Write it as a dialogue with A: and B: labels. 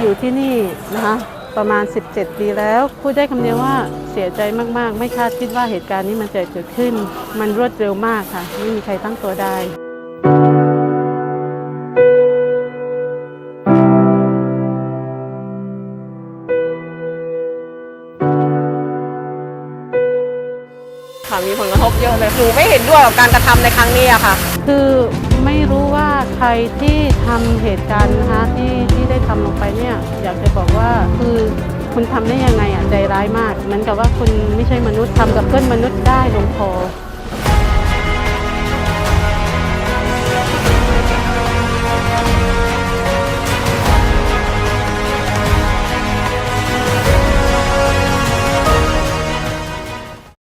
A: อยู่ที่นี่นะคะประมาณ 17 ปีแล้วพูดได้คำเดียวว่าเสียใจมากๆ ไม่คาดคิดว่าเหตุการณ์นี้มันจะเกิดขึ้น มันรวดเร็วมากค่ะ ไม่มีใครตั้งตัวได้
B: ค่ะมีผลกระทบเยอะเลยหนูไม่เห็นด้วยกับการกระทำในครั้งนี้อะค่ะ
A: คือไม่รู้ว่า ใครที่ทำเหตุการณ์นะคะที่ที่ได้ทำลงไปเนี่ยอยากจะบอกว่าคือคุณทำได้ยังไงอะใจร้ายมากเหมือนกับว่าคุณไม่ใช่มนุษย์ทำกับเพื่อนมนุษย์ได้ลงคอ